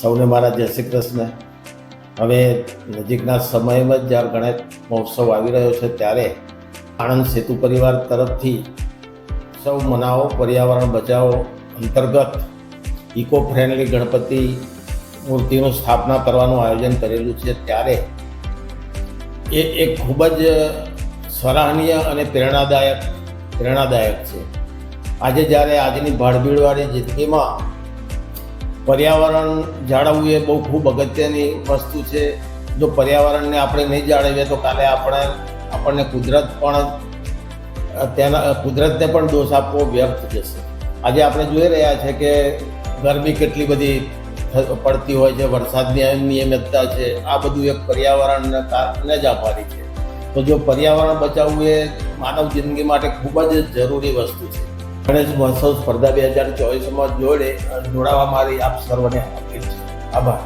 સૌને મારા જય શ્રી કૃષ્ણ. હવે નજીકના સમયમાં જ જ્યારે ગણેશ મહોત્સવ આવી રહ્યો છે ત્યારે આણંદ સેતુ પરિવાર તરફથી સૌ મનાવો, પર્યાવરણ બચાવો અંતર્ગત ઇકો ફ્રેન્ડલી ગણપતિ મૂર્તિનું સ્થાપના કરવાનું આયોજન કરેલું છે. ત્યારે એ એક ખૂબ જ સરાહનીય અને પ્રેરણાદાયક પ્રેરણાદાયક છે. આજે જ્યારે આજની ભાડભીડવાળી જિંદગીમાં પર્યાવરણ જાળવવું એ બહુ ખૂબ અગત્યની વસ્તુ છે. જો પર્યાવરણને આપણે નહીં જાળવીએ તો કાલે આપણે, આપણને કુદરત પણ, તેના, કુદરતને પણ દોષ આપવો વ્યર્થ જશે. આજે આપણે જોઈ રહ્યા છે કે ગરમી કેટલી બધી પડતી હોય છે, વરસાદની અનિયમિતતા છે. આ બધું એક પર્યાવરણને કારણે જ આભારી છે. તો જો પર્યાવરણ બચાવવું એ માનવ જિંદગી માટે ખૂબ જ જરૂરી વસ્તુ છે ગણેશ મહોત્સવ સ્પર્ધા બે હજાર ચોવીસમાં જોડે જોડાવા મારી આપ સર્વને અપીલ આભાર.